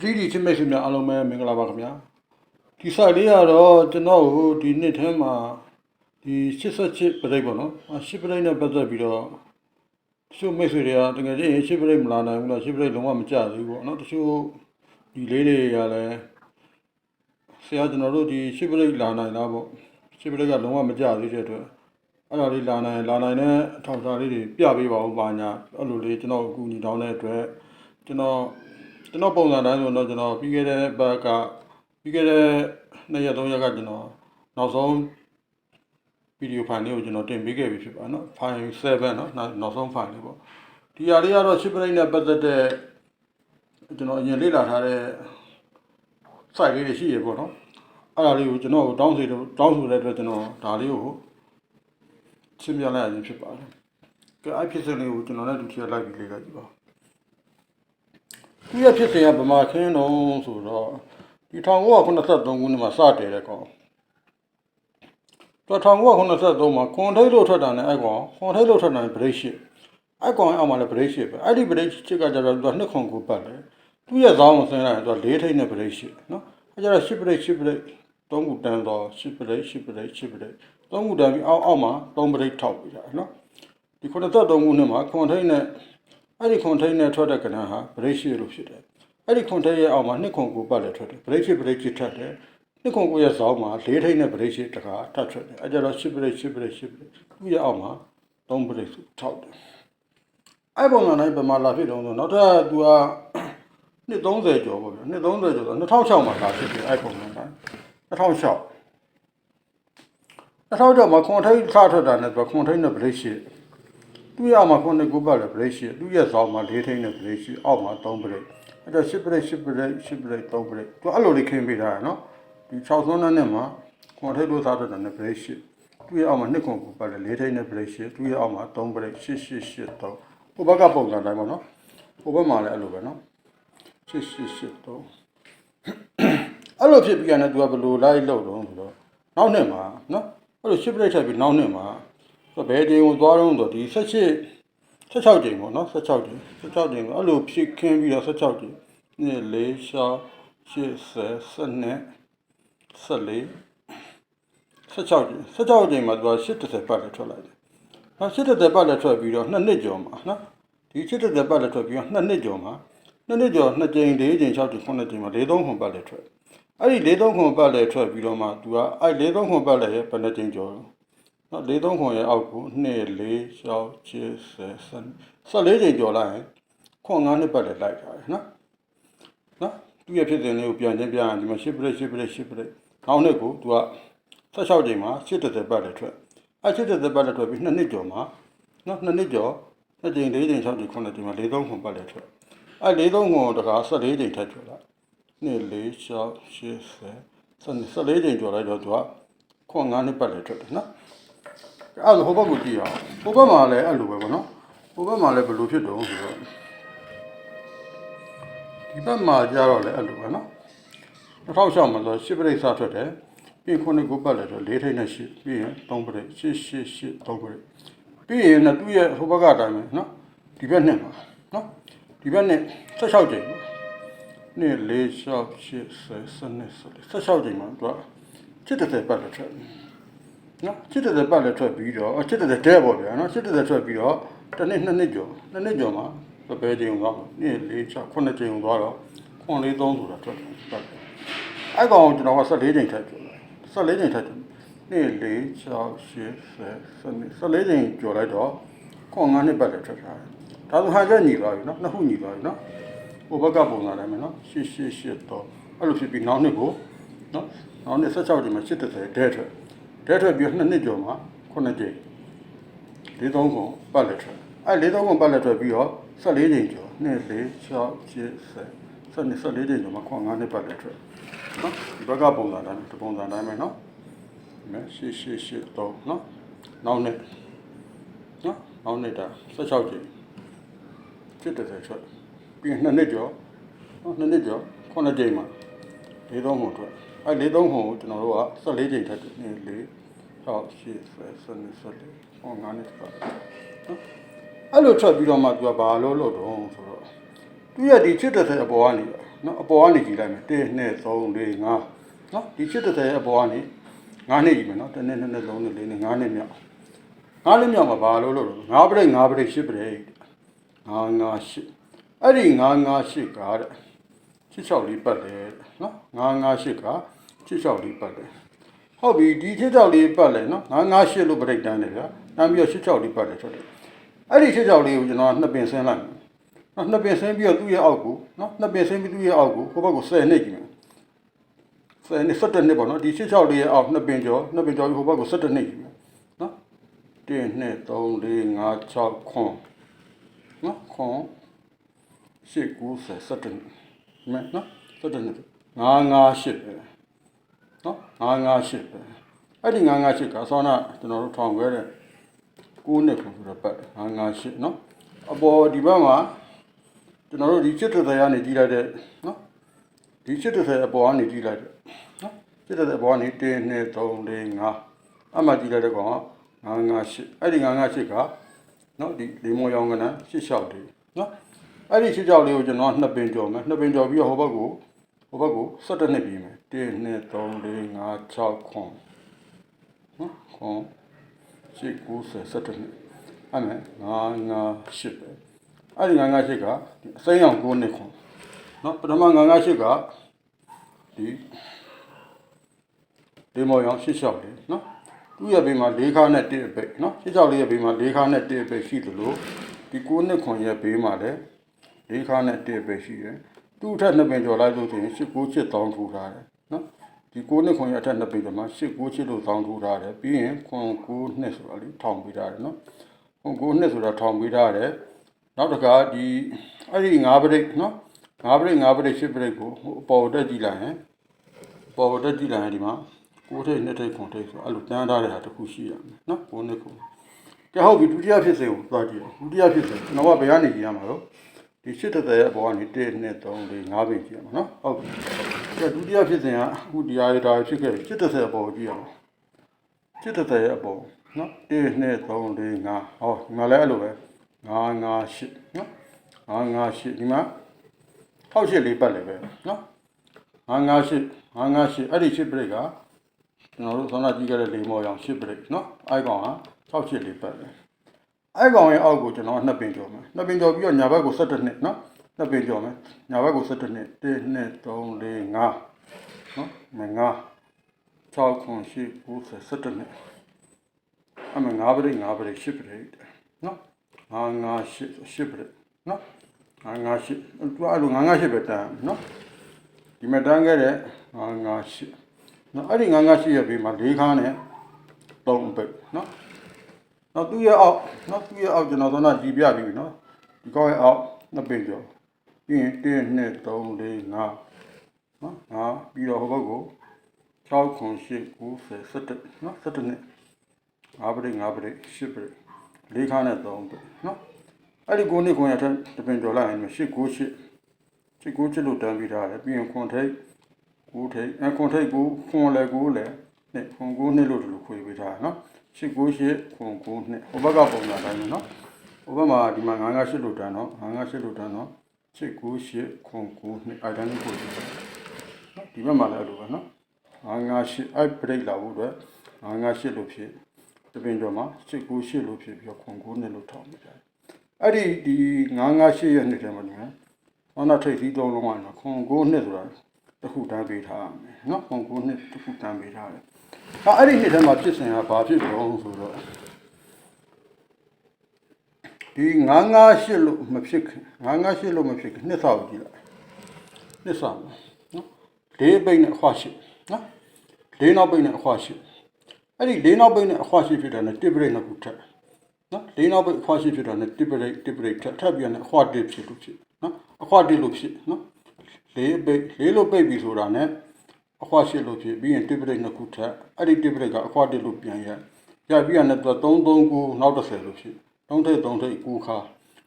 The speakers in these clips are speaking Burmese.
3D ချစ်မိတ်ဆွေများအားလုံးပဲမင်္ဂလာပါခင်ဗျာဒီ site လေးကတော့ကျွန်တော်ကိုဒီနှစ်ထဲမှာဒီ88ပြိတ်ပေါ့နော်8ပြိတ်နဲ့ပတ်သက်ပြီးတော့တချို့မိတ်ဆွေတွေကတကယ်ချင်း8ပြိတ်မလာနိုင်ဘူးလား8ပြိတ်လုံးဝမကြသေးဘူးပေါ့နော်တချို့ဒီလေးတွေကလည်းဆရာကျွန်တော်တို့ဒီ8ပြိတ်လာနိုင်လားပေါ့8ပြိတ်ကလုံးဝမကြသေးတဲ့အတွက်အဲ့ဒါလေးလာနိုင်လာနိုင်တဲ့အထောက်အထားလေးတွေပြပေးပါဦးပါညာအဲ့လိုလေးကျွန်တော်အကူအညီတောင်းတဲ့အတွက်ကျွန်တော် ကျွန်တော်ပုံစံတိုင်းဆိုတော့ကျွန်တော်ပြီးခဲ့တဲ့ဘက်ကပြီးခဲ့တဲ့နှစ်ရက်သုံးရက်ကကျွန်တော်နောက်ဆုံးဗီဒီယိုဖိုင်လေးကိုကျွန်တော်တင်ပေးခဲ့ပြီဖြစ်ပါနော်ဖိုင်7နော်နောက်ဆုံးဖိုင်လေးပေါ့ဒီဟာလေးကတော့ ship rate နဲ့ပတ်သက်တဲ့ကျွန်တော်အရင်လေ့လာထားတဲ့ site လေးတွေရှိရပေါ့နော်အဲ့ဒါလေးကိုကျွန်တော်တောင်းစီတောင်းဆိုတဲ့အတွက်ကျွန်တော်ဒါလေးကိုရှင်းပြလိုက်ရခြင်းဖြစ်ပါတယ်ကဲအဲ့ဖြစ်စဉ်လေးကိုကျွန်တော်လည်းဒုတိယ live လေးကကြည့်ပါ သူရဖြစ်စဉ်ကဗမာခင်းတော့ဆိုတော့ဒီ1983ခုနှစ်မှာစတယ်တဲ့ကောင်တော့1983မှာခွန်ထိတ်လို့ထွက်တာနဲ့အဲ့ကောင်ခွန်ထိတ်လို့ထွက်တာနဲ့ဗရိတ်ရှစ်အဲ့ကောင်အောက်မှာလည်းဗရိတ်ရှစ်ပဲအဲ့ဒီဗရိတ်ရှစ်ကကြတော့သူကနှစ်ခွန်ကိုပတ်တယ်သူရဲ့ဇောင်းကိုဆင်းလိုက်ရင်သူကလေးထိတ်နဲ့ဗရိတ်ရှစ်နော်အဲ့ကြတော့ရှစ်ဗရိတ်ရှစ်ဗရိတ်သုံးခုတန်းတော့ရှစ်ဗရိတ်ရှစ်ဗရိတ်ရှစ်ဗရိတ်သုံးခုတန်းပြီးအောက်အောက်မှာသုံးဗရိတ်ထောက်ပြီးတာနော်ဒီ93ခုနှစ်မှာခွန်ထိတ်နဲ့ အဲ့ဒီခွန်ထိတ်နဲ့ထွက်တဲ့ကဏ္ဍဟာဗရိတ်ရှစ်လို့ဖြစ်တယ်အဲ့ဒီခွန်ထက်ရဲ့အောက်မှာနှစ်ခွန်ကိုပတ်လည်းထွက်တယ်ဗရိတ်ဖြစ်ဗရိတ်ဖြစ်ထက်တယ်နှစ်ခွန်ကိုရဲ့ဇောင်းမှာလေးထိတ်နဲ့ဗရိတ်ဖြစ်တခါထပ်ထွက်တယ်အဲ့ကြတော့ရှစ်ဗရိတ်ရှစ်ဗရိတ်ရှစ်ဗရိတ်သူ့ရဲ့အောက်မှာသုံးဗရိတ်ဆိုထောက်တယ်အဲ့ပုံစံတိုင်းဗမာလာဖြစ်တော့ဆိုနောက်ထပ်သူကနှစ်30ကျော်ပေါ့ဗျာနှစ်30ကျော်ဆို2006မှာလာဖြစ်တယ်အဲ့ပုံစံတိုင်း2006 2006မှာခွန်ထိတ်ထထွက်တာနဲ့သူကခွန်ထိတ်နဲ့ဗရိတ်ရှိ သူ့ရဲ့အောက်မှာခွန်နဲ့ကိုပတ်လည်းဗရိတ်ရှိသူ့ရဲ့ဇောင်းမှာလေးထိတ်နဲ့ဗရိတ်ရှိအောက်မှာသုံးဗရိတ်အဲ့တော့10 break 10 break 10 break 3 break သူအဲ့လိုလေးခင်းပေးထားတာနော်ဒီ6သွန်းနဲ့မှာခွန်ထိတ်လို့စားတတ်တယ်နဲ့ break 10သူ့ရဲ့အောက်မှာနှစ်ခွန်ကိုပတ်တယ်၄ထိတ်နဲ့ break 10သူ့ရဲ့အောက်မှာ3 break 8 8 8 3ဟိုဘက်ကပုံစံတိုင်းပေါ့နော်ဟိုဘက်မှာလည်းအဲ့လိုပဲနော်8 8 8 3အဲ့လိုဖြစ်ပြီးရတယ်သူကဘယ်လိုလိုက်လို့တော့ဆိုတော့နောက်နှစ်မှာနော်အဲ့လို10 break ထပ်ပြီးနောက်နှစ်မှာ ဘယ်ချိန်ကိုသွားတော့ဆိုဒီ18 16ကြိမ်ပေါ့နော်16ကြိမ်16ကြိမ်ပေါ့အဲ့လိုဖြစ်ခင်းပြီးတော့16ကြိမ်2 4 6 80 12 14 16ကြိမ်16ကြိမ်မှာသူက80ပတ်လည်းထွက်လိုက်တယ်။နောက်80ပတ်လည်းထွက်ပြီးတော့2နှစ်ကျော်မှာနော်ဒီ80ပတ်လည်းထွက်ပြီးတော့2နှစ်ကျော်မှာ2နှစ်ကျော်2ကြိမ်4ကြိမ်6ကြိမ်9ကြိမ်မှာ43ခွန်ပတ်လည်းထွက်အဲ့ဒီ43ခွန်ပတ်လည်းထွက်ပြီးတော့မှသူကအဲ့43ခွန်ပတ်လည်းရဲ့ဘယ်နှကြိမ်ကျော်လဲ နော်43ခွန်ရဲ့အောက်ကို2 4 6 7 14ချိန်ကျော်လိုက်ရင်ခွန်9နှစ်ပတ်လည်းလိုက်ထားတယ်နော်နော်သူရဲ့ဖြစ်စဉ်လေးကိုပြန်ချင်းပြန်ရင်ဒီမှာ10ပရိတ်10ပရိတ်10ပရိတ်နောက်နှစ်ကိုသူက16ချိန်မှာ80ပတ်လည်းထွက်အဲ80ပတ်လည်းထွက်ပြီး2နှစ်ကျော်မှာနော်2နှစ်ကျော်2ချိန်4ချိန်6ချိန်9ချိန်မှာ43ခွန်ပတ်လည်းထွက်အဲ43ခွန်တခါ14ချိန်ထပ်ထွက်လာ2 4 6 80 14ချိန်ကျော်လိုက်တော့သူကခွန်9နှစ်ပတ်လည်းထွက်တယ်နော် အဲ့ဒါဟိုဘက်ကိုကြည့်အောင်ဟိုဘက်မှာလည်းအဲ့လိုပဲပေါ့နော်ဟိုဘက်မှာလည်းဘယ်လိုဖြစ်တော့ဆိုတော့ဒီဘက်မှာကြတော့လည်းအဲ့လိုပဲနော်2006မှာဆို10ပရိတ်စထွက်တယ်ပြီးခုနှစ်ကိုပတ်လည်းတော့၄ထိပ်နဲ့10ပြီးရင်3ပရိတ်10 10 10 3ပရိတ်ပြီးရင်လည်းသူ့ရဲ့ဟိုဘက်ကအတိုင်းပဲနော်ဒီဘက်နဲ့ပါနော်ဒီဘက်နဲ့16ကြိမ်ပါနေ့၄6 8 10 12 16ကြိမ်မှာသူက70ပတ်လည်းထွက်တယ် နော်ချစ်တဲ့ပတ်လည်းထွက်ပြီးတော့ချစ်တဲ့တဲ့ပေါ့ဗျာနော်ချစ်တဲ့ထွက်ပြီးတော့တစ်နှစ်နှစ်နှစ်ကျော်နှစ်နှစ်ကျော်မှာဘယ်ချိန်သွားနှစ်၄6 9ချိန်သွားတော့ခွန်လေး3ဆိုတာထွက်တယ်ပတ်တယ်အဲ့ကောင်ကျွန်တော်က14ချိန်ထပ်ကျော်လိုက်14ချိန်ထပ်ကျော်နှစ်၄6 8 10 14ချိန်ကျော်လိုက်တော့ခွန်9နှစ်ပတ်လည်းထွက်ထားတယ်ဒါဆိုဟာချက်ညီသွားပြီနော်နှစ်ခုညီသွားပြီနော်ဟိုဘက်ကပုံစံတိုင်းပဲနော်8 8 8တော့အဲ့လိုဖြစ်ပြီးနောက်နှစ်ကိုနော်နောက်နှစ်16ချိန်မှာ80တဲ့ထွက် တဲထွက်ပြီးနှစ်နှစ်ကျော်မှာခုနှစ်ကြိမ်၄သုံးခုပတ်လက်ထွက်အဲ၄သုံးခုပတ်လက်ထွက်ပြီးတော့14ကြိမ်ကျော်2 4 6 7 10 14ကြိမ်ကျော်မှာခွန်9နှစ်ပတ်လက်ထွက်နော်ဒီဘက်ကပုံစံတိုင်းဒီပုံစံတိုင်းပဲနော်မဲရှေ့ရှေ့ရှေ့တော့နော်နောက်နှစ်နော်နောက်နှစ်တာ16ကြိမ်ဖြစ်တဲ့ထွက်ပြီးရင်နှစ်နှစ်ကျော်နော်နှစ်နှစ်ကျော်ခုနှစ်ကြိမ်မှာ၄သုံးခုထွက် အဲ၄သုံးခုကိုကျွန်တော်တို့က14ကြိမ်ထပ်တယ်2 4 6 8 7 14ဟော9နှစ်ပတ်နော်အဲ့လိုထွက်ပြီးတော့မှသူကဘာလို့လို့တော့ဆိုတော့သူရဲ့ဒီချစ်တဲ့တဲ့အပေါ်ကနေနော်အပေါ်ကနေကြည့်လိုက်မယ်1 2 3 4 5နော်ဒီ80ရဲ့အပေါ်ကနေ9နှစ်ကြီးမယ်နော်1နှစ်2နှစ်3နှစ်4နှစ်5နှစ်မြောက်5နှစ်မြောက်မှာဘာလို့လို့9ပြိတ်9ပြိတ်10ပြိတ်9 9 8အဲ့ဒီ9 9 8ကတဲ့66လေးပတ်တယ်နော်9 9 8က 66လေးပတ်တယ်ဟုတ်ပြီဒီ66လေးပတ်လဲနော်9 9 8လို့ပြိတ်တန်းတယ်ဗျာတန်းပြီးတော့66လေးပတ်တယ်ထွက်တယ်အဲ့ဒီ66လေးကိုကျွန်တော်နှစ်ပင်ဆင်းလိုက်မယ်နော်နှစ်ပင်ဆင်းပြီးတော့သူ့ရဲ့အောက်ကိုနော်နှစ်ပင်ဆင်းပြီးသူ့ရဲ့အောက်ကိုဟိုဘက်ကို10နှစ်ကြည့်မယ်10နှစ်17နှစ်ပေါ့နော်ဒီ66လေးရဲ့အောက်နှစ်ပင်ကျော်နှစ်ပင်ကျော်ပြီးဟိုဘက်ကို17နှစ်ကြည့်မယ်နော်1 2 3 4 5 6ခွန်နော်ခွန်8 9 10 17နှစ်မဲနော်17နှစ်9 9 8ပဲ နော်9 9 8ပဲအဲ့ဒီ9 9 8ကအစောနာကျွန်တော်တို့ထောင်ခဲ့တဲ့9နှစ်ခွန်ဆိုတော့ပတ်9 9 8နော်အပေါ်ဒီဘက်မှာကျွန်တော်တို့ဒီစစ်တရေကနေကြည့်လိုက်တဲ့နော်ဒီစစ်တရေအပေါ်ကနေကြည့်လိုက်တဲ့နော်စစ်တရေအပေါ်ကနေ1 2 3 4 5အမှကြည့်လိုက်တဲ့ကောင်က9 9 8အဲ့ဒီ9 9 8ကနော်ဒီလေမောရောင်ကနန်း8 6လေးနော်အဲ့ဒီ8 6လေးကိုကျွန်တော်နှစ်ပင်ကြော်မယ်နှစ်ပင်ကြော်ပြီးတော့ဟိုဘက်ကို ဟိုဘက်ကို17နှစ်ပြီးမယ်1 2 3 4 5 6 9နော်ခွန်6 9 17နှစ်အဲ့မဲ့9 9 8ပဲအဲ့ဒီ9 9 8ကအစိမ်းရောင်9နှစ်ခွန်နော်ပထမ9 9 8ကဒီဒီမော်ရောင်ရှစ်လျှောက်လေနော်သူ့ရဲ့ဘေးမှာ၄ခါနဲ့1အပိတ်နော်ရှစ်လျှောက်လေးရဲ့ဘေးမှာ၄ခါနဲ့1အပိတ်ရှိသလိုဒီ9နှစ်ခွန်ရဲ့ဘေးမှာလည်း၄ခါနဲ့1အပိတ်ရှိတယ် သူ့အထက်နှစ်ပင်ကျော်လိုက်လို့ဆိုရင်၈၉၈တောင်းထူထားတယ်နော်ဒီ၉နှစ်ခွန်ရအထက်နှစ်ပင်ကျော်မှာ၈၉၈လို့တောင်းထူထားတယ်ပြီးရင်ခွန်၉နှစ်ဆိုတာလေထောင်ပေးထားတယ်နော်ခွန်၉နှစ်ဆိုတာထောင်ပေးထားတယ်နောက်တစ်ခါဒီအဲ့ဒီ၅ပရိတ်နော်၅ပရိတ်၅ပရိတ်၈ပရိတ်ကိုဟိုအပေါ်တက်ကြည့်လိုက်ရင်ပေါ်တက်ကြည့်လိုက်ရင်ဒီမှာ၉ထိပ်၂ထိပ်ခွန်ထိပ်ဆိုအဲ့လိုတန်းထားတဲ့ဟာတစ်ခုရှိရမယ်နော်၉နှစ်ခွန်ကဲဟုတ်ပြီဒုတိယဖြစ်စဉ်ကိုသွားကြည့်ရအောင်ဒုတိယဖြစ်စဉ်ကျွန်တော်ကဘယ်ကနေကြည့်ရမှာတော့ ဒီရှစ်တသက်ရဲ့ဘောကနေ1 2 3 4 5ပြင်ကြည့်ရအောင်နော်ဟုတ်ပြီအဲ့ဒုတိယဖြစ်စဉ်ကအခုတရားရတာဖြစ်ခဲ့ရှစ်တသက်ဘောကြည့်ရအောင်ရှစ်တသက်ရဲ့ဘောနော်1 2 3 4 5ဟောဒီမှာလည်းအဲ့လိုပဲ9 5 8နော်9 5 8ဒီမှာ6 8လေးပတ်လေပဲနော်9 5 8 9 5 8အဲ့ဒီ8ပြိတ်ကကျွန်တော်တို့ဆောင်းလာကြည့်ခဲ့တဲ့လေမော်ရောင်8ပြိတ်နော်အဲ့ကောင်က6 8လေးပတ်လေ အဲ့ကောင်ရဲ့အောက်ကိုကျွန်တော်နှစ်ပင်ကျော်မယ်နှစ်ပင်ကျော်ပြီးတော့ညာဘက်ကို17နှစ်နော်နှစ်ပင်ကျော်မယ်ညာဘက်ကို17နှစ်1 2 3 4 5နော်မ5 6ခွန်8 9 17နှစ်အမ9ပရိတ်9ပရိတ်10ပရိတ်နော်9 9 8 10ပရိတ်နော်9 9 8သူအဲ့လို9 9 8ပဲတန်းနော်ဒီမှာတန်းခဲ့တဲ့9 9 8နော်အဲ့ဒီ9 9 8ရဲ့ဘေးမှာ၄ခါနဲ့3ပိတ်နော် နော်သူ့ရဲ့အောက်နော်သူ့ရဲ့အောက်ကျွန်တော်သောနာကြည်ပြပြီးပြီနော်ဒီကောက်ရဲ့အောက်နှစ်ပင်ကျော်ပြီးရင်1 2 3 4 5နော်ငါပြီးတော့ဟိုဘက်ကို6ခွန်8 9 10 17နော်17နှစ်5ပရိတ်5ပရိတ်10ပရိတ်လေးခါနဲ့3ပရိတ်နော်အဲ့ဒီ9နှစ်ခွန်ရထက်တပင်ဒေါ်လာရင်8 9 8 8 9 8လို့တန်းပြီးထားတယ်ပြီးရင်ခွန်ထိတ်9ထိတ်အခွန်ထိတ်ကိုခွန်လည်းကိုလည်း နဲ့ခွန်9နှစ်လို့ဒီလိုခွေပေးထားတယ်နော်8 9 8ခွန်9နှစ်ဟိုဘက်ကပုံစံတိုင်းပဲနော်ဟိုဘက်မှာဒီမှာ9 9 8လို့တန်းတော့9 9 8လို့တန်းတော့8 9 8ခွန်9နှစ်အိုင်တန်ကိုပေးထားတယ်နော်ဒီဘက်မှာလည်းအဲ့လိုပဲနော်9 9 8အဲ့ပရိတ်လာဖို့အတွက်9 9 8လို့ဖြစ်တပင်ကျော်မှာ8 9 8လို့ဖြစ်ပြီးတော့ခွန်9နှစ်လို့ထောက်နေကြတယ်အဲ့ဒီဒီ9 9 8ရဲ့နှစ်ထဲမှာဒီမှာဟောနာထိတ်စီးသုံးလုံးကတော့ခွန်9နှစ်ဆိုတာတစ်ခုတန်းပေးထားရမယ်နော်ခွန်9နှစ်တစ်ခုတန်းပေးထားတယ် ဟာအဲ့ဒီနှစ်ထဲမှာဖြစ်စဉ်ကဘာဖြစ်တော့ဆိုတော့ဒီ998လို့မဖြစ်ခင်998လို့မဖြစ်ခင်နှစ်ဆောက်ကြည့်လိုက်နှစ်ဆောက်နော်လေးပိတ်နဲ့အခွာရှိနော်လေးနောက်ပိတ်နဲ့အခွာရှိအဲ့ဒီလေးနောက်ပိတ်နဲ့အခွာရှိဖြစ်တာနဲ့တစ်ပရိတ်နှစ်ခုထပ်နော်လေးနောက်ပိတ်အခွာရှိဖြစ်တာနဲ့တစ်ပရိတ်တစ်ပရိတ်ထပ်ထပ်ပြန်နဲ့အခွာတစ်ဖြစ်လို့ဖြစ်နော်အခွာတစ်လို့ဖြစ်နော်လေးပိတ်လေးလို့ပိတ်ပြီဆိုတာနဲ့ အခွာရှိလို့ဖြစ်ပြီးရင်တစ်ပရိတ်နှစ်ခုထပ်အဲ့ဒီတစ်ပရိတ်ကအခွာတစ်လို့ပြန်ရရပြီးရင်တော့339နောက်30လို့ဖြစ်3ထိပ်3ထိပ်9ခါ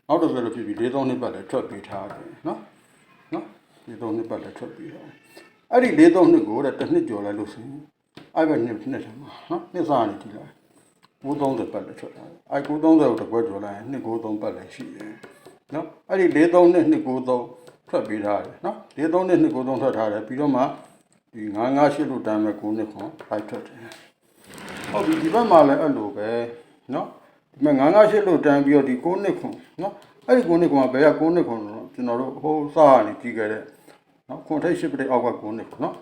နောက်30လို့ဖြစ်ပြီး၄3နှစ်ပတ်လည်းထွက်ပေးထားတယ်နော်နော်၄3နှစ်ပတ်လည်းထွက်ပေးထားတယ်အဲ့ဒီ၄3နှစ်ကိုတဲ့တစ်နှစ်ကျော်လိုက်လို့ဆိုရင်အဲ့ဘက်နှစ်နှစ်ထဲမှာနော်နှစ်စားနေကြည့်လိုက်930ပတ်လည်းထွက်လာတယ်အဲ့930ကိုတစ်ခွက်ကျော်လိုက်ရင်293ပတ်လည်းရှိတယ်နော်အဲ့ဒီ43နဲ့293ထွက်ပေးထားတယ်နော်၄၃နှစ်နှစ်ကိုသုံးထွက်ထားတယ်ပြီးတော့မှ ဒီ9 9ရှစ်လို့တမ်းမဲ့9နှစ်ခွန်လိုက်ထွက်တယ်ဟုတ်ပြီဒီဘက်မှာလည်းအဲ့လိုပဲနော်ဒီမှာ9 9ရှစ်လို့တမ်းပြီးတော့ဒီ9နှစ်ခွန်နော်အဲ့ဒီ9နှစ်ခွန်ကဘယ်က9နှစ်ခွန်လို့ကျွန်တော်တို့ဟိုစားကနေကြည့်ခဲ့တဲ့နော်ခွန်ထိတ်ရှစ်ပရိအောက်က9နှစ်ခွန်နော်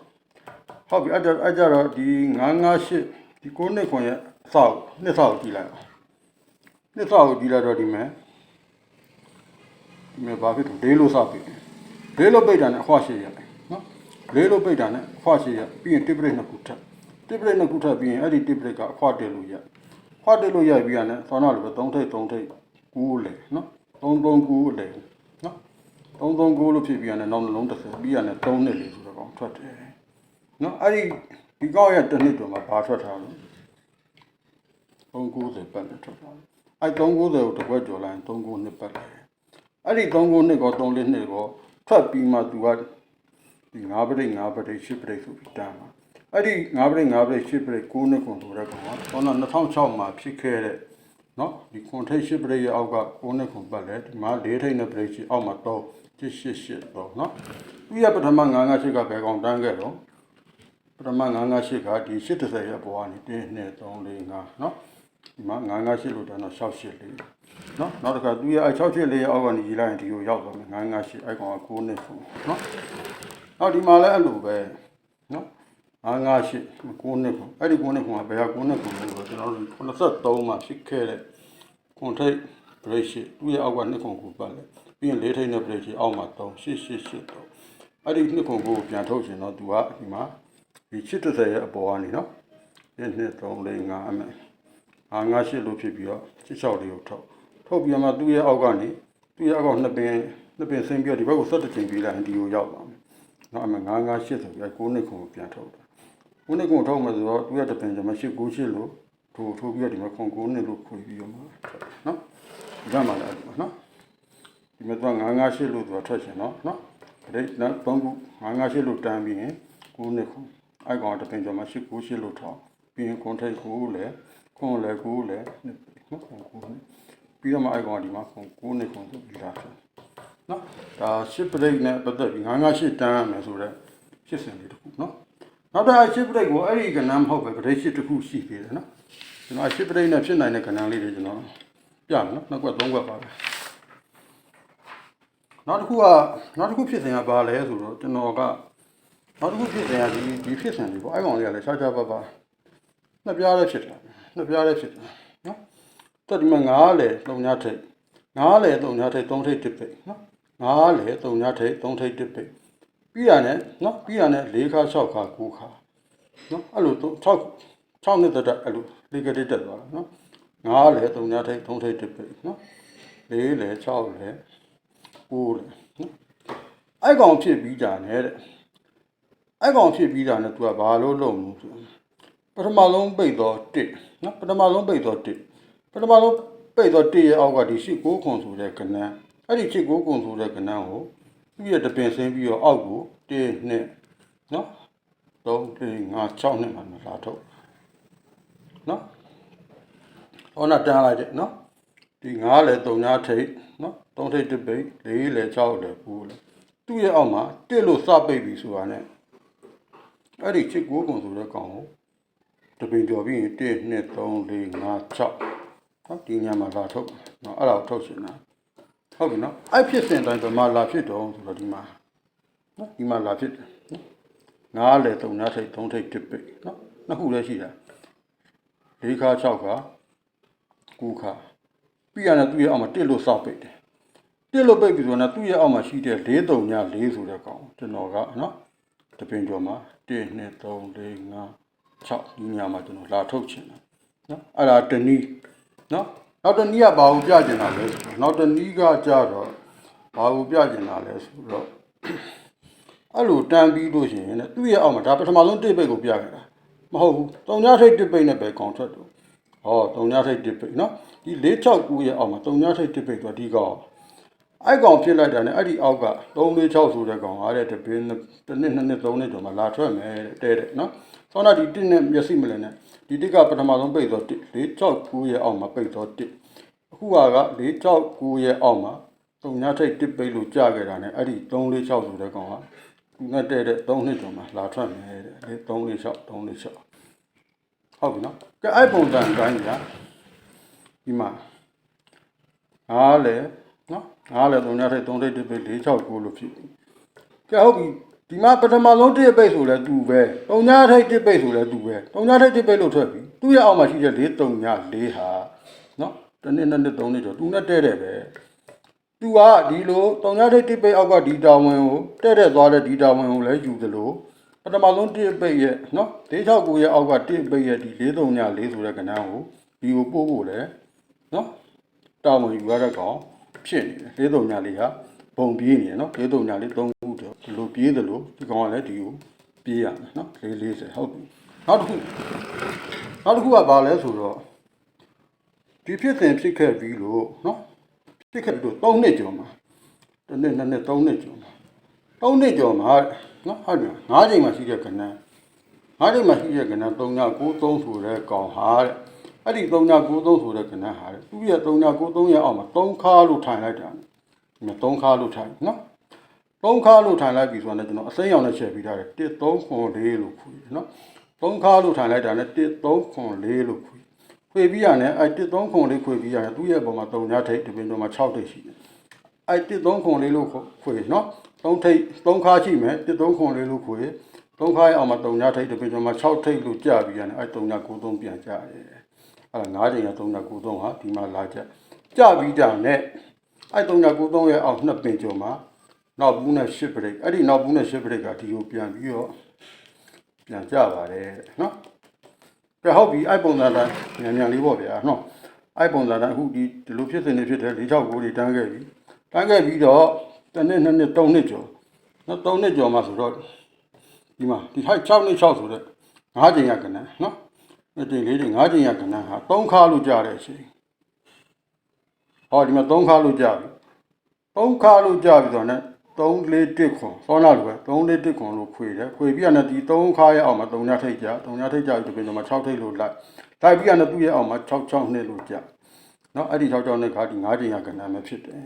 ဟုတ်ပြီအဲ့ဒါအဲ့ကြတော့ဒီ9 9ရှစ်ဒီ9နှစ်ခွန်ရဲ့အဆောက်နှစ်ဆောက်ကြည့်လိုက်အောင်နှစ်ဆောက်ကိုကြည့်လိုက်တော့ဒီမှာဒီမှာဘာဖြစ်လို့လေးလို့စပြီလေးလို့ပိတ်တာနဲ့အခွားရှိရတယ်နော် လေးလို့ပိတ်တာနဲ့အခွားရှိရပြီးရင်တစ်ပရိတ်နှစ်ခုထပ်တစ်ပရိတ်နှစ်ခုထပ်ပြီးရင်အဲ့ဒီတစ်ပရိတ်ကအခွားတက်လို့ရခွားတက်လို့ရပြီးရတယ်ဆောင်းတော့လည်း3ထိပ်3ထိပ်ကူးလေနော်3 3ကူးလေနော်3 3ကူးလို့ဖြစ်ပြီးရတယ်နောက်နှလုံး30ပြီးရတယ်3နှစ်လေးဆိုတော့ကောင်ထွက်တယ်နော်အဲ့ဒီဒီကောက်ရတစ်နှစ်တော့မှဘာထွက်ထားလို့390ပတ်နဲ့ထွက်ထားတယ်အဲ့390ကိုတစ်ခွက်ကျော်လိုက်390နှစ်ပတ်လိုက်အဲ့ဒီ3ခုနှစ်ကော3လေးနှစ်ကောထွက်ပြီးမှသူက ဒီ9ပရိတ်9ပရိတ်10ပရိတ်ဆိုပြီးတန်းမှာအဲ့ဒီ9ပရိတ်9ပရိတ်10ပရိတ်9နှစ်ခွန်ဆိုတဲ့ကောင်ကဘောန2006မှာဖြစ်ခဲ့တဲ့နော်ဒီခွန်ထိတ်10ပရိတ်ရဲ့အောက်က9နှစ်ခွန်ပတ်လဲဒီမှာ4ထိတ်နဲ့ပရိတ်ရှိအောက်မှာ3 888တော့နော်သူရပထမ998ကဘယ်ကောင်တန်းခဲ့တော့ပထမ998ကဒီ80ရဲ့ဘဝကနေ1 2 3 4 5နော်ဒီမှာ998လို့တန်းတော့684လေးနော်နောက်တစ်ခါသူရအ68လေးအောက်ကနေရေးလိုက်ရင်ဒီကိုရောက်သွားမယ်958အဲ့ကောင်က9နှစ်ဆုံးနော် နောက်ဒီမှာလည်းအဲ့လိုပဲနော်958 9နှစ်ဆုံးအဲ့ဒီ9နှစ်ဆုံးကဘယ်ဟာ9နှစ်ဆုံးလဲဆိုတော့ကျွန်တော်တို့83မှာဖြစ်ခဲ့တဲ့ခွန်ထိတ်ဘရိတ်ရှိသူရအောက်ကနှစ်ခုကိုပတ်လဲပြီးရင်လေးထိတ်နဲ့ဘရိတ်ရှိအောက်မှာ3888တော့အဲ့ဒီနှစ်ခုကိုပြန်ထုတ်ရှင်တော့သူကဒီမှာဒီ80ရဲ့အပေါ်ကနေနော်1 2 3 4 5အမယ်အာငါရှိလို့ဖြစ်ပြီးတော့66လေးကိုထုတ်ထုတ်ပြီးမှသူ့ရဲ့အောက်ကနေသူ့ရဲ့အောက်ကနှစ်ပင်နှစ်ပင်ဆင်းပြီးတော့ဒီဘက်ကိုဆက်တစ်ချိန်ပြီးလိုက်ရင်ဒီကိုရောက်သွားမယ်။ နော်အမ9 9 8ဆိုပြီး9နှစ်ခုကိုပြန်ထုတ်တာ။9နှစ်ခုထုတ်မှဆိုတော့သူ့ရဲ့တစ်ပင်ကျမှ8 9 8လို့ထိုးထိုးပြီးတော့ဒီမှာခွန်9နှစ်လို့ခွေပြီးတော့မှနော်။ဒါမှလည်းအဲ့ဒီမှာနော်။ဒီမှာသူက9 9 8လို့သူကထွက်ရှင်နော်နော်။ဒါနော်3ခု9 9 8လို့တန်းပြီးရင်9နှစ်ခုအဲ့ကောင်တစ်ပင်ကျမှ8 9 8လို့ထောက်ပြီးရင်ခွန်ထိတ်ကိုလည်းခွန်လည်းကိုလည်းနော်ခွန်ကိုနှစ်ပြီးတော့မှအဲ့ကောင်ကဒီမှာခု9နှစ်ခုဆိုပြီးလာတယ် နော်ဒါရှစ်ပရိတ်နဲ့ပတ်သက်ပြီး998တန်းရမယ်ဆိုတော့ရှစ်စင်လေးတစ်ခုနော်နောက်တော့ရှစ်ပရိတ်ကိုအဲ့ဒီကဏ္ဍမဟုတ်ပဲပရိတ်ရှစ်တစ်ခုရှိသေးတယ်နော်ကျွန်တော်ရှစ်ပရိတ်နဲ့ဖြစ်နိုင်တဲ့ကဏ္ဍလေးတွေကျွန်တော်ပြမယ်နော်နှစ်ကွက်သုံးကွက်ပါပဲနောက်တစ်ခုကနောက်တစ်ခုဖြစ်စဉ်ကဘာလဲဆိုတော့ကျွန်တော်ကနောက်တစ်ခုဖြစ်စဉ်ကဒီဒီဖြစ်စဉ်လေးပေါ့အဲ့ကောင်လေးကလည်းခြားခြားပါပါနှစ်ပြားလေးဖြစ်တာနှစ်ပြားလေးဖြစ်တာနော်တော့ဒီမှာ9လေ3ညထိပ်9လေ3ညထိပ်3ထိပ်တစ်ပိတ်နော် 9လေ3ညထိပ်3ထိပ်တစ်ပိတ်ပြီးရနဲ့နော်ပြီးရနဲ့4ခါ6ခါ9ခါနော်အဲ့လို6 6နှစ်တက်အဲ့လိုလေးကတစ်တက်သွားတာနော်9လေ3ညထိပ်3ထိပ်တစ်ပိတ်နော်4လေ6လေ9လေနော်အဲ့ကောင်ဖြစ်ပြီးကြတယ်တဲ့အဲ့ကောင်ဖြစ်ပြီးတာနဲ့ तू ကဘာလို့လုပ်မှုဆိုပထမဆုံးပိတ်တော့1နော်ပထမဆုံးပိတ်တော့1ပထမဆုံးပိတ်တော့တည့်ရဲ့အောက်ကဒီရှိကိုခွန်ဆိုတဲ့ကဏ္ဍ အဲ့ဒီရှိကိုခွန်ဆိုတဲ့ကဏ္ဍကိုသူ့ရဲ့တပင်ဆင်းပြီးတော့အောက်ကို1နှစ်နော်3 4 5 6နှစ်မှလာထုတ်နော်ဟောနာတန်းလိုက်တယ်နော်ဒီ9လေ3ညထိတ်နော်3ထိတ်တစ်ပိတ်4လေ6လေ9လေသူ့ရဲ့အောက်မှာတစ်လို့စပိတ်ပြီဆိုတာ ਨੇ အဲ့ဒီချစ်ကိုခွန်ဆိုတဲ့ကောင်ကိုတပင်ကျော်ပြီးရင်1 2 3 4 5 6နော်ဒီညမှာလာထုတ်နော်အဲ့ဒါကိုထုတ်ရှင်တာ ဟုတ်ပြီနော်အဲ့ဖြစ်စဉ်တိုင်းဗမာလာဖြစ်တော့ဆိုတော့ဒီမှာနော်ဒီမှာလာဖြစ်တယ်နော်ငါးလေသုံးနားထိပ်သုံးထိပ်တစ်ပိတ်နော်နှစ်ခုလည်းရှိတာ၄ခါ6ခါ9ခါပြီးရတယ်သူ့ရဲ့အောက်မှာတစ်လို့စောက်ပိတ်တယ်တစ်လို့ပိတ်ပြီဆိုတော့သူ့ရဲ့အောက်မှာရှိတဲ့၄3ည4ဆိုတဲ့ကောင်ကျွန်တော်ကနော်တပင်ကျော်မှာ1 2 3 4 5 6ဒီညမှာကျွန်တော်လာထုတ်ချင်တယ်နော်အဲ့ဒါတနည်းနော် နောက်တနည်းကဘာကိုပြကျင်တာလဲဆိုတော့နောက်တနည်းကကြတော့ဘာကိုပြကျင်တာလဲဆိုတော့အဲ့လိုတန်းပြီးလို့ရှိရင်လည်းသူ့ရဲ့အောက်မှာဒါပထမဆုံးတစ်ပိတ်ကိုပြခဲ့တာမဟုတ်ဘူးတုံညာထိတ်တစ်ပိတ်နဲ့ပဲကောင်ထွက်တော့ဟောတုံညာထိတ်တစ်ပိတ်နော်ဒီ469ရဲ့အောက်မှာတုံညာထိတ်တစ်ပိတ်ဆိုတော့ဒီကောင်အဲ့ကောင်ဖြစ်လိုက်တာနဲ့အဲ့ဒီအောက်က346ဆိုတဲ့ကောင်အားတဲ့တပင်းတစ်နှစ်နှစ်နှစ်သုံးနှစ်ကျော်မှလာထွက်မယ်တဲ့တဲ့နော် ဆောင်းတော့ဒီတစ်နဲ့မျက်စိမလဲနဲ့ဒီတစ်ကပထမဆုံးပိတ်တော့1 469ရဲ့အောက်မှာပိတ်တော့1အခုက469ရဲ့အောက်မှာတုံညာထိတ်တစ်ပိတ်လို့ကြာခဲ့တာနဲ့အဲ့ဒီ3 4 6ဆိုတဲ့ကောင်ကသူနဲ့တဲ့တဲ့3နှစ်ကျော်မှလာထွက်မယ်တဲ့လေ3 4 6 3 4 6ဟုတ်ပြီနော်ကဲအဲ့ပုံစံအတိုင်းကြာဒီမှာအားလေနော်အားလေတုံညာထိတ်3ထိတ်တစ်ပိတ်4 6 9လို့ဖြစ်ပြီကဲဟုတ်ပြီ ဒီမှာပထမဆုံးတစ်ပိတ်ဆိုလဲသူပဲတုံညာထိတ်တစ်ပိတ်ဆိုလဲသူပဲတုံညာထိတ်တစ်ပိတ်လို့ထွက်ပြီသူ့ရဲ့အောက်မှာရှိတဲ့4တုံညာ4ဟာနော်တစ်နှစ်နှစ်နှစ်သုံးနှစ်ကျော်သူနဲ့တဲ့တဲ့ပဲသူကဒီလိုတောင်ရတဲ့တစ်ပိတ်အောက်ကဒီတာဝန်ကိုတဲ့တဲ့သွားတဲ့ဒီတာဝန်ကိုလည်းယူသလိုပထမဆုံးတစ်ပိတ်ရဲ့နော်၄၆ကိုရဲ့အောက်ကတစ်ပိတ်ရဲ့ဒီ၄၃ည၄ဆိုတဲ့ကဏ္ဍကိုဒီကိုပို့ဖို့လေနော်တာဝန်ယူရတဲ့ကောင်ဖြစ်နေတယ်၄၃ညလေးဟာ ပုံပြေးနေတယ်နော်၄၃ညလေး၃ခုတော့ဒီလိုပြေးသလိုဒီကောင်ကလည်းဒီကိုပြေးရမယ်နော်၄40ဟုတ်ပြီနောက်တစ်ခုနောက်တစ်ခုကဘာလဲဆိုတော့ဒီဖြစ်စဉ်ဖြစ်ခဲ့ပြီလို့နော်တစ်ခက်တို့3နှစ်ကျော်မှာတစ်နှစ်နှစ်နှစ်3နှစ်ကျော်မှာ3နှစ်ကျော်မှာနော်ဟုတ်တယ်5ချိန်မှာရှိတဲ့ကဏ္ဍ5ချိန်မှာရှိတဲ့ကဏ္ဍ3993ဆိုတဲ့ကောင်ဟာတဲ့အဲ့ဒီ3993ဆိုတဲ့ကဏ္ဍဟာတဲ့သူရဲ့3993ရဲ့အောက်မှာ3ခါလို့ထိုင်လိုက်တာ ဒီမှာ3ခါလို့ထိုင်နော်3ခါလို့ထိုင်လိုက်ပြီဆိုတော့ကျွန်တော်အစိမ်းရောင်နဲ့ချက်ပြီးထားတယ်1304လို့ခွေနော်3ခါလို့ထိုင်လိုက်တာနဲ့1304လို့ခွေခွေပြီးရတယ်အဲ့တစ်သုံးခွန်လေးခွေပြီးရတယ်သူ့ရဲ့ပုံမှာ3ညထိပ်ဒီပင်တော့မှာ6ထိပ်ရှိတယ်အဲ့တစ်သုံးခွန်လေးလို့ခွေနော်3ထိပ်3ခါရှိမယ်တစ်သုံးခွန်လေးလို့ခွေ3ခါရအောင်မှာ3ညထိပ်ဒီပင်တော့မှာ6ထိပ်လို့ကြာပြီးရတယ်အဲ့3ည93ပြန်ကြာတယ်အဲ့ဒါ9ချိန်ရ3ည93ဟာဒီမှာလာကြကြာပြီးတာနဲ့ အဲ့3ည93ရဲ့အောက်နှစ်ပင်ကျော်မှာနောက်ဘူးနဲ့10ပရိတ်အဲ့ဒီနောက်ဘူးနဲ့10ပရိတ်ကဒီကိုပြန်ပြီးတော့ပြန်ကြပါတယ်နော်ကဲဟုတ်ပြီအဲ့ပုံစံတိုင်းမြန်မြန်လေးပေါ့ဗျာနော်အဲ့ပုံစံတိုင်းအခုဒီဒီလိုဖြစ်နေဖြစ်တယ်၄၆ကိုတွေတန်းခဲ့ပြီတန်းခဲ့ပြီးတော့တစ်နှစ်နှစ်နှစ်သုံးနှစ်ကျော်နော်သုံးနှစ်ကျော်မှဆိုတော့ဒီမှာဒီဟိုက်6နှစ်6ဆိုတော့၅ချိန်ရကဏ္ဍနော်နှစ်ချိန်လေးချိန်၅ချိန်ရကဏ္ဍဟာ၃ခါလို့ကြားတဲ့အချိန် ဟောဒီမှာ၃ခါလို့ကြားပြီ၃ခါလို့ကြားပြီဆိုတော့ 3လေးတစ်ခွန်စောနာလိုပဲ3လေးတစ်ခွန်လို့ခွေတယ်ခွေပြီးရတယ်ဒီ3ခါရဲ့အောက်မှာ3ညထိတ်ကြ3ညထိတ်ကြပြီးဒီပြင်မှာ6ထိတ်လို့လိုက်လိုက်ပြီးရတယ်သူ့ရဲ့အောက်မှာ6 6နှစ်လို့ကြเนาะအဲ့ဒီ6 6နှစ်ခါဒီ9ချိန်ရကဏ္ဍမှာဖြစ်တယ်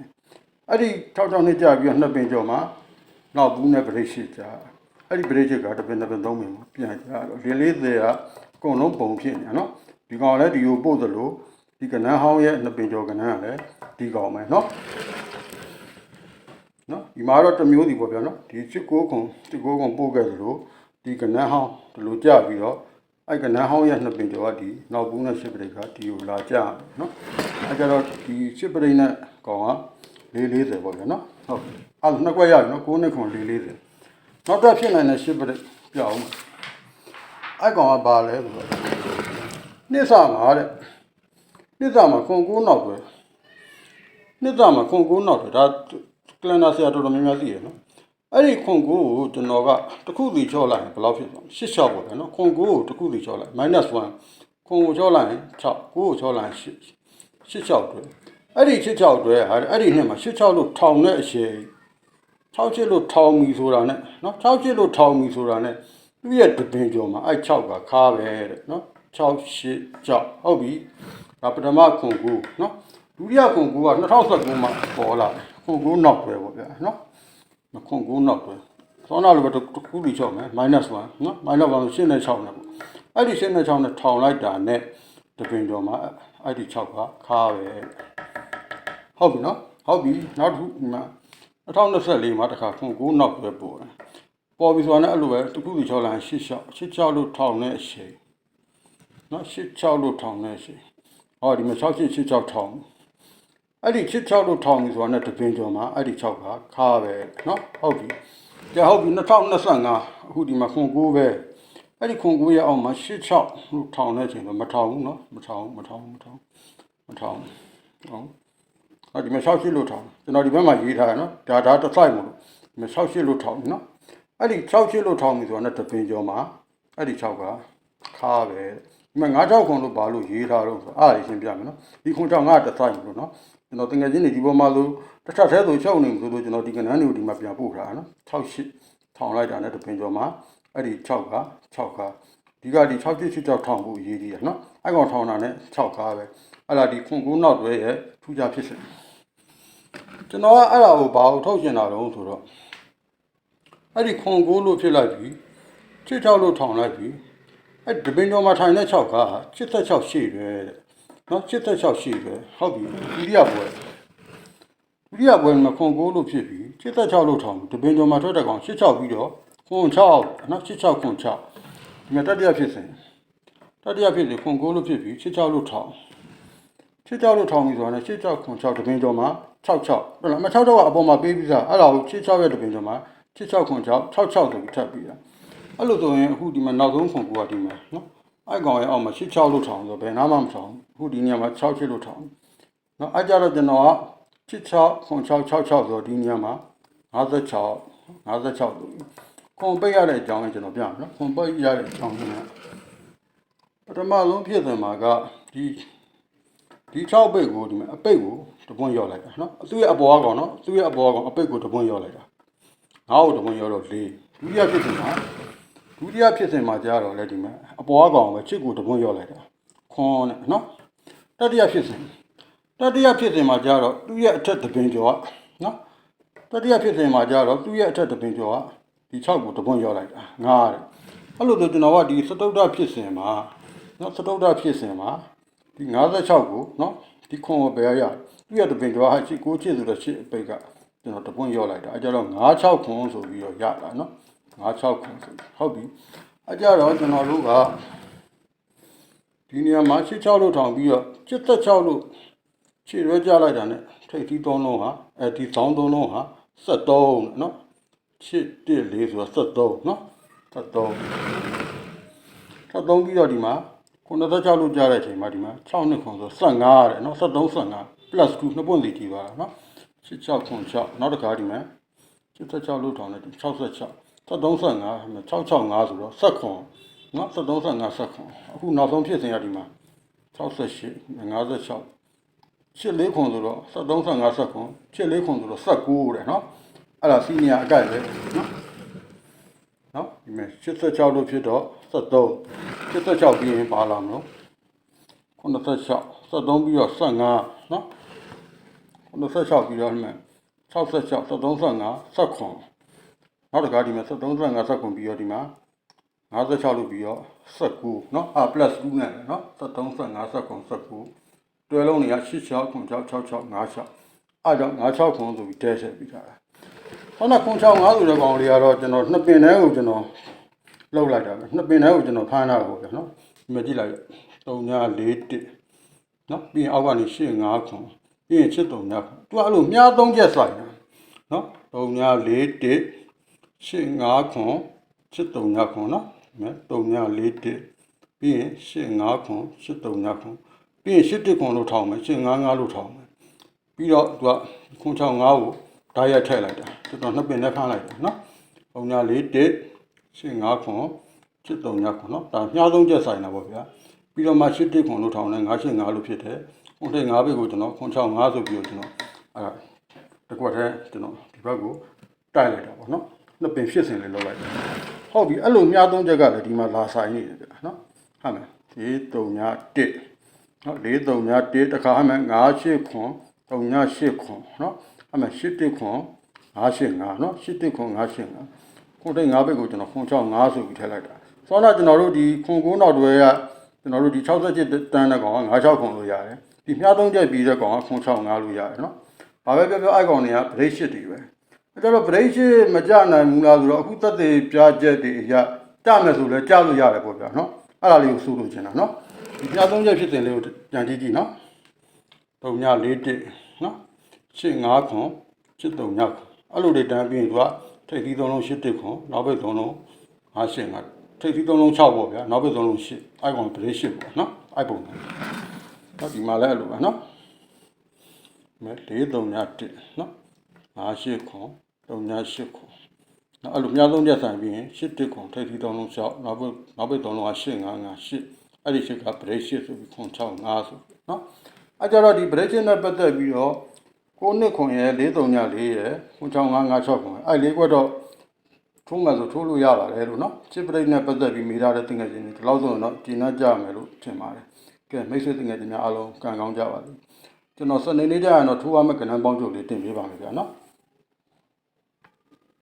အဲ့ဒီ6 6နှစ်ကြပြီးတော့နှစ်ပင်ကျော်မှာနောက်ဘူးနဲ့ဗရိတ်ရှိကြအဲ့ဒီဗရိတ်ရှိကတပင်တပင်သုံးပင်ပြန်ကြတော့ဒီလေးတွေကအကုန်လုံးပုံဖြစ်နေเนาะဒီကောင်လည်းဒီကိုပို့သလိုဒီကဏ္ဍဟောင်းရဲ့နှစ်ပင်ကျော်ကဏ္ဍကလည်း ဒီကောင်ပဲเนาะ နော်ဒီမှာတော့တစ်မျိုးစီပေါ့ဗျာနော်ဒီချစ်ကိုခုံချစ်ကိုခုံပို့ခဲ့သလိုဒီကနန်းဟောင်းဒီလိုကြပြီးတော့အဲ့ကနန်းဟောင်းရဲ့နှစ်ပင်ကျော်ကဒီနောက်ဘူးနဲ့ရှစ်ပရိတ်ကဒီကိုလာကြနော်အဲ့ကြတော့ဒီရှစ်ပရိတ်နဲ့ကောင်က440ပေါ့ဗျာနော်ဟုတ်အဲ့နှစ်ခွက်ရပြီနော်9နှစ်ခွန်440နောက်တော့ဖြစ်နိုင်တဲ့ရှစ်ပရိတ်ပြအောင်အဲ့ကောင်ကဘာလဲဆိုတော့နှစ်ဆမှာတဲ့နှစ်ဆမှာခွန်9နောက်ပဲ နှစ်ဆမှာခွန်9နောက်တယ်ဒါကလန်နာဆရာတော်တော်များများသိရနော်အဲ့ဒီခွန်ကိုကိုကျွန်တော်ကတစ်ခုစီချော့လိုက်ရင်ဘယ်လောက်ဖြစ်သွားလဲရှစ်ချော့ပေါ့ဗျာနော်ခွန်ကိုကိုတစ်ခုစီချော့လိုက် -1 ခွန်ကိုချော့လိုက်ရင်6ကိုကိုချော့လိုက်ရင်8 8ချော့တွဲအဲ့ဒီ8ချော့တွဲဟာအဲ့ဒီနှစ်မှာ8ချော့လို့ထောင်တဲ့အရှိ6ချစ်လို့ထောင်မီဆိုတာ ਨੇ နော်6ချစ်လို့ထောင်မီဆိုတာ ਨੇ သူ့ရဲ့တပင်ကျော်မှာအဲ့6ကခါပဲတဲ့နော်6 8ကြောက်ဟုတ်ပြီဒါပထမခွန်ကိုနော် ဒုတိယခွန်ကိုက2019မှာပေါ်လာတယ်ခွန်ကိုနောက်ပဲပေါ့ဗျာနော်ခွန်ကိုနောက်ပဲသောနာလိုပဲတစ်ခုလီချောက်မယ် -1 နော် -1 ဆိုရှင်းနဲ့6နဲ့ပေါ့အဲ့ဒီရှင်းနဲ့6နဲ့ထောင်လိုက်တာနဲ့တပင်ကျော်မှာအဲ့ဒီ6ကခါပဲဟုတ်ပြီနော်ဟုတ်ပြီနောက်တစ်ခုဒီမှာ2024မှာတစ်ခါခွန်ကိုနောက်ပဲပေါ်တယ်ပေါ်ပြီဆိုတာနဲ့အဲ့လိုပဲတစ်ခုလီချောက်လိုက်8 6 8 6လို့ထောင်နဲ့အရှိနော်8 6လို့ထောင်နဲ့အရှိဟောဒီမှာ6 8 8 6ထောင် အဲ့ဒီချစ်6လို့ထောင်ပြီဆိုတာနဲ့တပင်ကျော်မှာအဲ့ဒီ6ကခါပဲနော်ဟုတ်ပြီကြာဟုတ်ပြီ2025အခုဒီမှာခွန်9ပဲအဲ့ဒီခွန်9ရအောင်မှာ86လို့ထောင်တဲ့အချိန်တော့မထောင်ဘူးနော်မထောင်မထောင်မထောင်မထောင်ဟုတ်အဲ့ဒီမှာ68လို့ထောင်ကျွန်တော်ဒီဘက်မှာရေးထားရနော်ဒါဒါတစ်ဆိုင်မလို့ဒီမှာ68လို့ထောင်နော်အဲ့ဒီ68လို့ထောင်ပြီဆိုတာနဲ့တပင်ကျော်မှာအဲ့ဒီ6ကခါပဲဒီမှာ9 6ခွန်လို့ဘာလို့ရေးထားတော့ဆိုအားရရှင်းပြမယ်နော်ဒီခွန်6ငါတစ်ဆိုင်မလို့နော် ကျွန်တော်တကယ်ချင်းနေဒီပေါ်မှာဆိုတစ်ထပ်သေးဆိုချုပ်နေဆိုလို့ကျွန်တော်ဒီကနန်းတွေကိုဒီမှာပြန်ပို့ထားတာနော်68ထောင်လိုက်တာနဲ့တပင်ကျော်မှာအဲ့ဒီ6က6ကဒီကဒီ68ထောင်ဖို့ရေးကြီးရနော်အဲ့ကောင်ထောင်တာနဲ့6ကားပဲအဲ့လာဒီခွန်ကူးနောက်တွဲရဲ့ထူးခြားဖြစ်စဉ်ကျွန်တော်ကအဲ့ဒါကိုဘာလို့ထုတ်ရှင်တာတုံးဆိုတော့အဲ့ဒီခွန်ကိုလို့ဖြစ်လိုက်ပြီချစ်ချောက်လို့ထောင်လိုက်ပြီအဲ့ဒီပင်တော်မှာထိုင်တဲ့6က86ရှိတယ်တဲ့ နော်86ရှိတယ်ဟုတ်ပြီဒုတိယပွဲဒုတိယပွဲမှာခွန်ကိုလို့ဖြစ်ပြီ86လို့ထောင်ဒီပင်တော်မှာထွက်တဲ့ကောင်86ပြီးတော့ခွန်6နော်86ခွန်6ဒီမှာတတိယဖြစ်စဉ်တတိယဖြစ်စဉ်ခွန်ကိုလို့ဖြစ်ပြီ86လို့ထောင်ချစ်ကြောက်လို့ထောင်ပြီးဆိုတာနဲ့ချစ်ကြောက်ခွန်6တပင်းကျော်မှာ66ဟုတ်လားမ66ကအပေါ်မှာပေးပြီးသားအဲ့ဒါကိုချစ်6ရဲ့တပင်းကျော်မှာချစ်6ခွန်6 66ဆိုပြီးထပ်ပြီးတာအဲ့လိုဆိုရင်အခုဒီမှာနောက်ဆုံးခွန်ကူကဒီမှာနော် အဲ့ကောင်ရဲ့အောက်မှာချစ်6လို့ထောင်ဆိုဘယ်နာမှမထောင်အခုဒီနေရာမှာ6ချစ်လို့ထောင်နော်အဲ့ကြတော့ကျွန်တော်ကချစ်6ခွန်6 66ဆိုဒီနေရာမှာ56 56ဆိုပြီးခွန်ပိတ်ရတဲ့အကြောင်းကိုကျွန်တော်ပြမယ်နော်ခွန်ပိတ်ရတဲ့အကြောင်းကပထမဆုံးဖြစ်တယ်မှာကဒီဒီ6ပိတ်ကိုဒီမှာအပိတ်ကိုတပွန်းရော့လိုက်တာနော်သူ့ရဲ့အပေါ်ကောင်နော်သူ့ရဲ့အပေါ်ကောင်အပိတ်ကိုတပွန်းရော့လိုက်တာငါ့ကိုတပွန်းရော့တော့၄ဒုတိယဖြစ်စဉ်မှာ ဒုတိယဖြစ်စဉ်မှာကြားတော့လေဒီမှာအပွားကောင်ပဲချစ်ကိုတပွန်းရော့လိုက်တာခွန်နဲ့နော်တတိယဖြစ်စဉ်တတိယဖြစ်စဉ်မှာကြားတော့သူ့ရဲ့အထက်တပင်ကျော်ကနော်တတိယဖြစ်စဉ်မှာကြားတော့သူ့ရဲ့အထက်တပင်ကျော်ကဒီ6ကိုတပွန်းရော့လိုက်တာငါတဲ့အဲ့လိုဆိုကျွန်တော်ကဒီစတုဒ္ဒဖြစ်စဉ်မှာနော်စတုဒ္ဒဖြစ်စဉ်မှာဒီ56ကိုနော်ဒီခွန်ကိုဘယ်ရရသူ့ရဲ့တပင်ကျော်ဟာ6ကိုချစ်ဆိုတော့6အပိတ်ကကျွန်တော်တပွန်းရော့လိုက်တာအဲကြတော့96ခွန်ဆိုပြီးတော့ရတာနော် 969ဆိုဟုတ်ပြီအကြတော့ကျွန်တော်တို့ကဒီနေရာမှာ66လို့ထောင်ပြီးတော့76လို့ခြေရွဲကြလိုက်တာ ਨੇ ထိပ်သီးသုံးလုံးဟာအဲဒီဆောင်းသုံးလုံးဟာ73เนาะ714ဆိုတော့73เนาะ73 73ပြီးတော့ဒီမှာ96လို့ကြားတဲ့အချိန်မှာဒီမှာ6နှစ်ခွန်ဆို75တဲ့เนาะ73 75 plus 2နှစ်ပွင့်စီကြည့်ပါเนาะ66ခွန်6နောက်တစ်ခါဒီမှာ76လို့ထောင်လိုက်66 335 665ဆိုတော့ဆက်ခွန်နော်335ဆက်ခွန်အခုနောက်ဆုံးဖြစ်စဉ်ရဒီမှာ68 56 84ခွန်ဆိုတော့335ဆက်ခွန်84ခွန်ဆိုတော့19တဲ့နော်အဲ့ဒါစီနီယာအကြိုက်ပဲနော်နော်ဒီမှာ86လို့ဖြစ်တော့73 76ပြီးရင်ပါလာမလို့86 73ပြီးတော့15နော်86ပြီးတော့မှ66 73 15 19 နောက်တစ်ခါဒီမဲ့73 15 79ပြီးတော့ဒီမှာ56လို့ပြီးတော့19နော်အာ plus 2နဲ့နော်73 15 79 19တွဲလုံးတွေက86 96 66 56အားကြောင့်56ခွန်ဆိုပြီးတဲဆက်ပြီးတာဟောနာခွန်6 5ဆိုတဲ့ကောင်လေးကတော့ကျွန်တော်နှစ်ပင်ထဲကိုကျွန်တော်လှုပ်လိုက်တာပဲနှစ်ပင်ထဲကိုကျွန်တော်ဖမ်းတာကိုဗျာနော်ဒီမှာကြည့်လိုက်3ည4 1နော်ပြီးရင်အောက်ကနေ8 5ခွန်ပြီးရင်7 3ညခွန်သူကအဲ့လိုမြား3ချက်ဆိုင်တာနော်3ည4 1 8 5ခွန်7 3ညခွန်နော်နော်3ည4 1ပြီးရင်8 5ခွန်7 3ညခွန်ပြီးရင်7 1ခွန်လို့ထောင်းမယ်8 5 5လို့ထောင်းမယ်ပြီးတော့သူကခွန်6 5ကိုဓာတ်ရိုက်ထည့်လိုက်တာတော်တော်နှစ်ပင်နဲ့ဖမ်းလိုက်တာနော်3ည4 1 8 5ခွန်7 3ညခွန်နော်ဒါမြားသုံးချက်ဆိုင်တာပေါ့ဗျာပြီးတော့မှ7 1ခွန်လို့ထောင်းတယ်9 8 5လို့ဖြစ်တယ်ခွန်ထိတ်5ဘက်ကိုကျွန်တော်ခွန်6 5ဆိုပြီးတော့ကျွန်တော်အဲတကွက်ထဲကျွန်တော်ဒီဘက်ကိုတိုက်လိုက်တာပေါ့နော် နှစ်ပင်ဖြစ်စဉ်လေးလောက်လိုက်တယ်ဟုတ်ပြီအဲ့လိုမြားသုံးချက်ကလည်းဒီမှာလာဆိုင်နေတယ်ဗျာနော်ဟုတ်မယ်ဒီ3ည1နော်၄3ည1တခါဟမယ်9 8ခွန်3ည8ခွန်နော်ဟမယ်8 1ခွန်985နော်8 1ခွန်985ခုတိတ်9ဘက်ကိုကျွန်တော်ခွန်6 5ဆိုပြီးထည့်လိုက်တာစောနာကျွန်တော်တို့ဒီခွန်9နောက်တွဲကကျွန်တော်တို့ဒီ67တန်းတဲ့ကောင်က96ခွန်လို့ရတယ်ဒီမြားသုံးချက်ပြီးတဲ့ကောင်ကခွန်6 5လို့ရတယ်နော်ဘာပဲပြောပြောအဲ့ကောင်တွေက break shit တွေပဲ အဲ့တော့ break shit မကြနိုင်ဘူးလားဆိုတော့အခုသက်သေပြချက်တွေအရာကြမယ်ဆိုလဲကြားလို့ရတယ်ပေါ့ဗျာနော်အဲ့ဒါလေးကိုစိုးလို့ချင်တာနော်ဒီမြားသုံးချက်ဖြစ်တဲ့လေးကိုကြံကြည့်ကြည့်နော်3ည4တစ်နော်8 5ခွန်7 3ညခွန်အဲ့လိုတွေတန်းပြီးရင်သူကထိပ်သီးသုံးလုံး8တစ်ခွန်နောက်ဘက်သုံးလုံး5 8 5ထိပ်သီးသုံးလုံး6ပေါ့ဗျာနောက်ဘက်သုံးလုံး8အဲ့ကောင် break shit ပေါ့နော်အဲ့ပုံနော်ဒီမှာလည်းအဲ့လိုပဲနော်မဲ၄3ည1နော်5 8ခွန် 3ည8ခွန်နော်အဲ့လိုများဆုံးချက်ဆိုင်ပြီးရင်8တစ်ခွန်ထိပ်သီးသုံးလုံး6နောက်ဘက်နောက်ဘက်သုံးလုံးက8 5 5 8အဲ့ဒီရှစ်က break shit ဆိုပြီးခွန်6 5ဆိုပြီးနော်အဲ့ကြတော့ဒီ break shit နဲ့ပတ်သက်ပြီးတော့ကိုနှစ်ခွန်ရဲ့4 3ည4ရဲ့ခွန်6 5 5 6ခွန်အဲ့လေးကွက်တော့ထိုးမှဆိုထိုးလို့ရပါတယ်လို့နော်ချစ်ပရိတ်နဲ့ပတ်သက်ပြီးမိထားတဲ့တင်ငယ်ချင်းတွေဒီလောက်ဆိုရင်တော့ကျင်းနှကြမယ်လို့ထင်ပါတယ်ကဲမိတ်ဆွေတင်ငယ်ချင်းများအားလုံးကံကောင်းကြပါစေကျွန်တော်စနေနေ့ကျရင်တော့ထူးရမယ့်ကဏ္ဍပေါင်းချုပ်လေးတင်ပေးပါမယ်ဗျာနော်